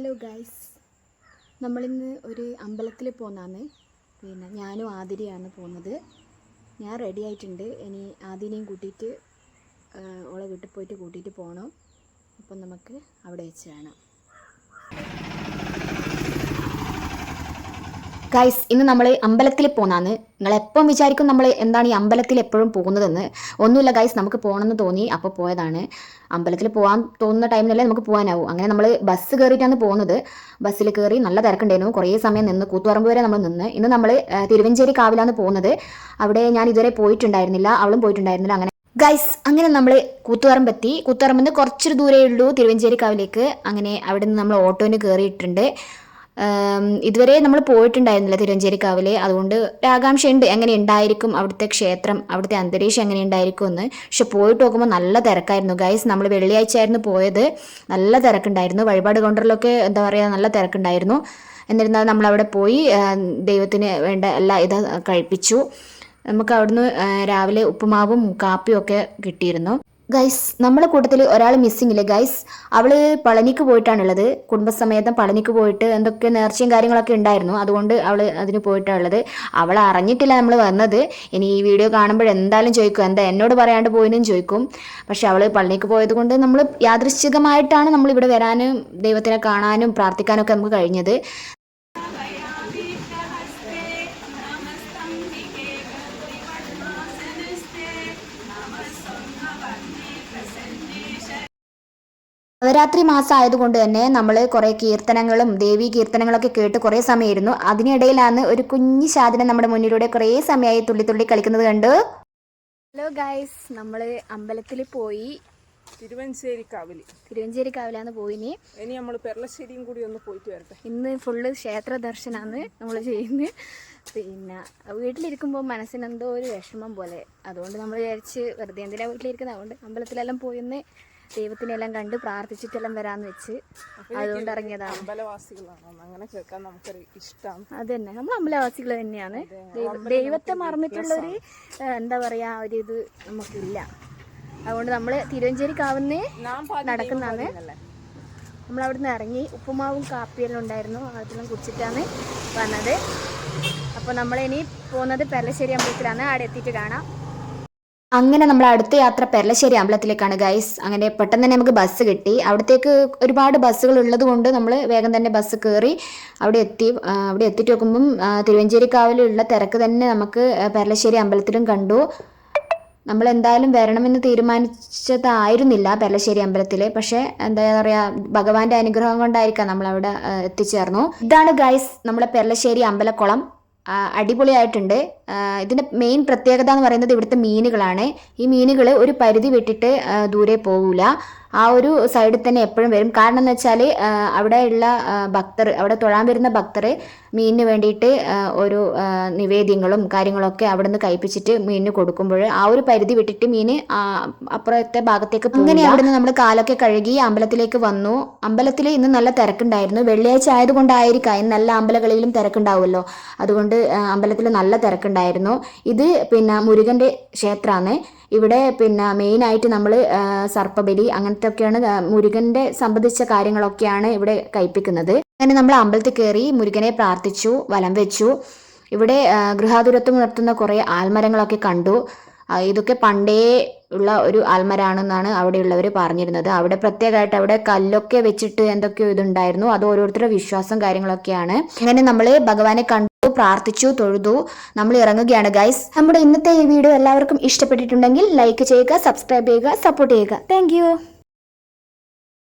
Hello guys നമ്മളിന്ന് ഒരു അമ്പലത്തിൽ പോകുന്നതാണ് പിന്നെ ഞാനും ആതിരയാണ് പോകുന്നത് ഞാൻ റെഡി ആയിട്ടുണ്ട്. ഇനി ആതിരയും കൂട്ടിയിട്ട് ഓളെ വീട്ടിൽ പോയിട്ട് കൂട്ടിയിട്ട് പോകണം അപ്പം നമുക്ക് അവിടെ വെച്ച് കാണാം. ഗൈസ് ഇന്ന് നമ്മൾ അമ്പലത്തിൽ പോകുന്നതാണ് നിങ്ങൾ എപ്പം വിചാരിക്കും നമ്മൾ എന്താണ് ഈ അമ്പലത്തിൽ എപ്പോഴും പോകുന്നതെന്ന്? ഒന്നുമില്ല ഗൈസ് നമുക്ക് പോകണമെന്ന് തോന്നി അപ്പോൾ പോയതാണ്. അമ്പലത്തിൽ പോകാൻ തോന്നുന്ന ടൈമിലല്ലേ നമുക്ക് പോകാനാവും അങ്ങനെ നമ്മൾ ബസ് കയറിയിട്ടാണ് പോകുന്നത് ബസ്സിൽ കയറി നല്ല തിരക്കുണ്ടായിരുന്നു. കുറേ സമയം നിന്ന് കൂത്തുപറമ്പ് വരെ നമ്മൾ നിന്ന്. ഇന്ന് നമ്മൾ തിരുവഞ്ചേരി കാവിലാണ് പോകുന്നത് അവിടെ ഞാൻ ഇതുവരെ പോയിട്ടുണ്ടായിരുന്നില്ല. അവളും പോയിട്ടുണ്ടായിരുന്നില്ല. അങ്ങനെ ഗൈസ് അങ്ങനെ നമ്മൾ കൂത്തുപറമ്പെത്തി. കൂത്തുപറമ്പിൽ നിന്ന് കുറച്ചൊരു ദൂരേ ഉള്ളൂ തിരുവഞ്ചേരി കാവിലേക്ക്. അങ്ങനെ അവിടെ നിന്ന് നമ്മൾ ഓട്ടോന് കയറിയിട്ടുണ്ട് ഇതുവരെ നമ്മൾ പോയിട്ടുണ്ടായിരുന്നില്ല തിരുവഞ്ചേരിക്കാവിൽ അതുകൊണ്ട് ഒരാകാംക്ഷയുണ്ട് എങ്ങനെ ഉണ്ടായിരിക്കും അവിടുത്തെ ക്ഷേത്രം അവിടുത്തെ അന്തരീക്ഷം എങ്ങനെ ഉണ്ടായിരിക്കും എന്ന്. പക്ഷെ പോയിട്ട് നോക്കുമ്പോൾ നല്ല തിരക്കായിരുന്നു. ഗൈസ് നമ്മൾ വെള്ളിയാഴ്ച ആയിരുന്നു പോയത്. നല്ല തിരക്കുണ്ടായിരുന്നു. വഴിപാട് കൗണ്ടറിലൊക്കെ എന്താ പറയുക നല്ല തിരക്കുണ്ടായിരുന്നു. എന്നിരുന്നാൽ നമ്മൾ അവിടെ പോയി ദൈവത്തിന് വേണ്ട എല്ലാ ഇത് കഴിപ്പിച്ചു. നമുക്ക് അവിടുന്ന് രാവിലെ ഉപ്പുമാവും കാപ്പിയും ഒക്കെ കിട്ടിയിരുന്നു. ഗൈസ് നമ്മളെ കൂട്ടത്തിൽ ഒരാൾ മിസ്സിംഗ് ഇല്ലേ? ഗൈസ് അവൾ പളനിക്ക് പോയിട്ടാണുള്ളത്. കുടുംബസമേതം പളനിക്ക് പോയിട്ട് എന്തൊക്കെ നേർച്ചയും കാര്യങ്ങളൊക്കെ ഉണ്ടായിരുന്നു. അതുകൊണ്ട് അവൾ അതിന് പോയിട്ടാണുള്ളത്. അവൾ അറിഞ്ഞിട്ടില്ല നമ്മൾ വന്നത്. ഇനി ഈ വീഡിയോ കാണുമ്പോൾ എന്തായാലും ചോദിക്കും. എന്താ എന്നോട് പറയാണ്ട് പോയിനും ചോദിക്കും. പക്ഷെ അവൾ പളനിക്ക് പോയത് കൊണ്ട് നമ്മൾ യാദൃശ്ചികമായിട്ടാണ് നമ്മൾ ഇവിടെ വരാനും ദൈവത്തിനെ കാണാനും പ്രാർത്ഥിക്കാനൊക്കെ നമുക്ക് കഴിഞ്ഞത്. നവരാത്രി മാസം ആയതുകൊണ്ട് തന്നെ നമ്മൾ കുറേ കീർത്തനങ്ങളും ദേവി കീർത്തനങ്ങളൊക്കെ കേട്ട് കുറേ സമയമായിരുന്നു. അതിനിടയിലാണ് ഒരു കുഞ്ഞു ശാദിനെ നമ്മുടെ മുന്നിലൂടെ കുറേ സമയമായി തുള്ളി തുള്ളി കളിക്കുന്നത് കണ്ടു. ഹലോ ഗൈസ് നമ്മൾ അമ്പലത്തിൽ പോയി. തിരുവഞ്ചേരി കാവിലി. തിരുവഞ്ചേരി കാവിലാണ് പോയിനി ഇനി. നമ്മൾ പെരളശ്ശേരിയും കൂടി ഒന്ന് പോയിട്ട് വരട്ടെ. ഇന്ന് ഫുള്ള് ക്ഷേത്ര ദർശനമാണ് നമ്മൾ ചെയ്യുന്നത് പിന്നെ വീട്ടിലിരിക്കുമ്പോൾ മനസ്സിന് എന്തോ ഒരു വിഷമം പോലെ. അതുകൊണ്ട് നമ്മൾ വിചാരിച്ച് വെറുതെ എന്തിനാണ് വീട്ടിലിരിക്കുന്നത് അതുകൊണ്ട് അമ്പലത്തിലെല്ലാം പോയിന്ന് ദൈവത്തിനെല്ലാം കണ്ട് പ്രാർത്ഥിച്ചിട്ടെല്ലാം വരാന്ന് വെച്ച് അതുകൊണ്ട് ഇറങ്ങിയതാണ് അമ്പലവാസികളാണ്? അങ്ങനെ കേൾക്കാൻ നമുക്കൊരു ഇഷ്ടമാണ് അത് തന്നെ നമ്മൾ അമ്പലവാസികൾ തന്നെയാണ്. ദൈവത്തെ മറന്നിട്ടുള്ളൊരു എന്താ പറയാ ഒരു ഇത് നമുക്കില്ല. അതുകൊണ്ട് നമ്മൾ തിരുവഞ്ചേരി കാവുന്നേ നടക്കുന്നതാണ്. നമ്മൾ അവിടുന്ന് ഇറങ്ങി ഉപ്പുമാവും കാപ്പിയെല്ലാം ഉണ്ടായിരുന്നു. അതെല്ലാം കുടിച്ചിട്ടാണ് വന്നത്. അപ്പോൾ നമ്മളിനി പോകുന്നത് പെരളശ്ശേരി അമ്പലത്തിലാണ്. അവിടെ എത്തിയിട്ട് കാണാം. അങ്ങനെ നമ്മൾ അടുത്ത യാത്ര പെരളശ്ശേരി അമ്പലത്തിലേക്കാണ് ഗൈസ് അങ്ങനെ പെട്ടെന്ന് തന്നെ നമുക്ക് ബസ് കിട്ടി. അവിടത്തേക്ക് ഒരുപാട് ബസ്സുകൾ ഉള്ളത് കൊണ്ട് നമ്മൾ വേഗം തന്നെ ബസ് കയറി അവിടെ എത്തി അവിടെ എത്തിയിട്ട് നോക്കുമ്പം തിരുവഞ്ചേരിക്കാവിലുള്ള തിരക്ക് തന്നെ നമുക്ക് പെരളശ്ശേരി അമ്പലത്തിലും കണ്ടു. നമ്മൾ എന്തായാലും വരണമെന്ന് തീരുമാനിച്ചതായിരുന്നില്ല പെരളശ്ശേരി അമ്പലത്തിൽ പക്ഷേ എന്താ പറയുക ഭഗവാന്റെ അനുഗ്രഹം കൊണ്ടായിരിക്കാം നമ്മൾ അവിടെ എത്തിച്ചേർന്നു. ഇതാണ് ഗൈസ് നമ്മളെ പെരളശ്ശേരി അമ്പലക്കുളം. അടിപൊളിയായിട്ടുണ്ട്. ഇതിന്റെ മെയിൻ പ്രത്യേകത എന്ന് പറയുന്നത് ഇവിടുത്തെ മീനുകളാണ്. ഈ മീനുകൾ ഒരു പരിധി വിട്ടിട്ട് ദൂരെ പോകൂല ആ ഒരു സൈഡിൽ തന്നെ എപ്പോഴും വരും. കാരണം എന്ന് വെച്ചാൽ അവിടെയുള്ള ഭക്തർ അവിടെ തൊഴാൻ വരുന്ന ഭക്തർ മീനിന് വേണ്ടിയിട്ട് ഒരു നിവേദ്യങ്ങളും കാര്യങ്ങളൊക്കെ അവിടെ നിന്ന് കഴിപ്പിച്ചിട്ട് മീനിന് കൊടുക്കുമ്പോൾ ആ ഒരു പരിധി വിട്ടിട്ട് മീന് അപ്പുറത്തെ ഭാഗത്തേക്ക് അങ്ങനെ അവിടെ നിന്ന് നമ്മൾ കാലൊക്കെ കഴുകി അമ്പലത്തിലേക്ക് വന്നു. അമ്പലത്തിൽ ഇന്ന് നല്ല തിരക്കുണ്ടായിരുന്നു. വെള്ളിയാഴ്ച ആയതുകൊണ്ടായിരിക്കാം. ഇന്ന് എല്ലാ തിരക്കുണ്ടാവുമല്ലോ. അതുകൊണ്ട് അമ്പലത്തിൽ നല്ല തിരക്കുണ്ടായിരുന്നു. ഇത് പിന്നെ മുരുകന്റെ ക്ഷേത്രമാണ്. ഇവിടെ പിന്നെ മെയിനായിട്ട് നമ്മൾ സർപ്പബലി അങ്ങനത്തെ ഒക്കെയാണ് മുരുകന്റെ സംബന്ധിച്ച കാര്യങ്ങളൊക്കെയാണ് ഇവിടെ കഴിപ്പിക്കുന്നത് അങ്ങനെ നമ്മൾ അമ്പലത്തിൽ കയറി മുരുകനെ പ്രാർത്ഥിച്ചു വലം വെച്ചു. ഇവിടെ ഗൃഹാതുരത്വം ഉണർത്തുന്ന കുറേ ആൽമരങ്ങളൊക്കെ കണ്ടു. ഇതൊക്കെ പണ്ടേ ഉള്ള ഒരു ആൽമരാണെന്നാണ് അവിടെയുള്ളവർ പറഞ്ഞിരുന്നത്. അവിടെ പ്രത്യേകമായിട്ട് അവിടെ കല്ലൊക്കെ വെച്ചിട്ട് എന്തൊക്കെയോ ഇതുണ്ടായിരുന്നു. അത് ഓരോരുത്തരുടെ വിശ്വാസം കാര്യങ്ങളൊക്കെയാണ്. അങ്ങനെ നമ്മൾ ഭഗവാനെ കണ്ടു പ്രാർത്ഥിച്ചു തൊഴുതു. നമ്മൾ ഇറങ്ങുകയാണ് ഗൈസ് നമ്മുടെ ഇന്നത്തെ ഈ വീഡിയോ എല്ലാവർക്കും ഇഷ്ടപ്പെട്ടിട്ടുണ്ടെങ്കിൽ ലൈക്ക് ചെയ്യുക സബ്സ്ക്രൈബ് ചെയ്യുക സപ്പോർട്ട് ചെയ്യുക. താങ്ക്